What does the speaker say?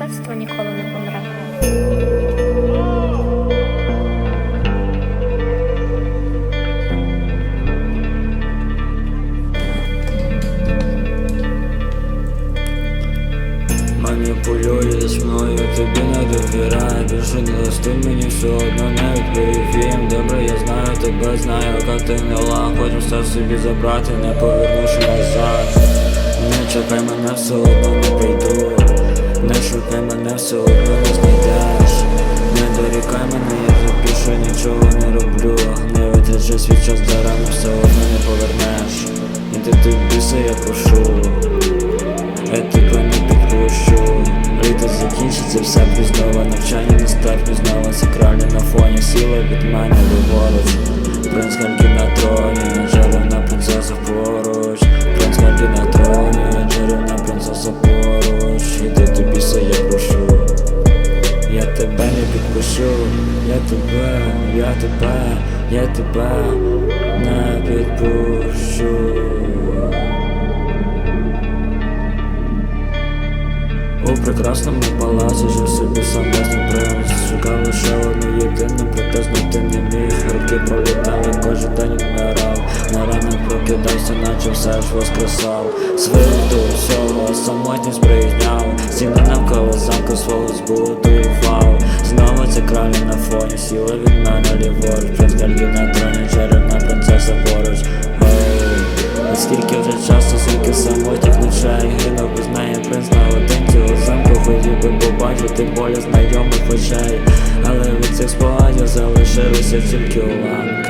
мистецтво ніколи не помре. Маніпулюєш мною, тобі не довіряю. Більше не листи мені все одно не відповім Добре, я знаю тебе, знаю, яка ти мила. Хочеш все собі забрати, не повернувши назад. Не чекай мене, все одно не Не одно не знайдеш Не дорікай мене, я більше нічого не роблю. Не витрачай свій час даремно, все одно не повернеш. Іди ти в біса, я прошу я тебе не підпущу. Літо закінчиться, все пізново Навчання не став пізново Сакральне на фоні. Сіла від мене ліворуч Принц Гальки на троні. Джерельна принцеса поруч підпущу Я тебе, я тебе, я тебе не підпущу У прекрасному палаці жив собі сам власний принц. Шукав лише одну єдину, проте знайти не міг. Роки пролітали, кожен день вмирав На ранок прокидався, наче все ж воскресав. Свиту всього самотність прийняв. Стіни навколо замку свого збудував мене ліворуч Принц Гальгі на троні, черепна принцеса поруч Оу. Скільки вже часу, скільки самотніх ночей Гинув без неї принц наодинці у замку Хотів би побачити болі знайомих очей Але від цих спогадів залишилися тільки уламки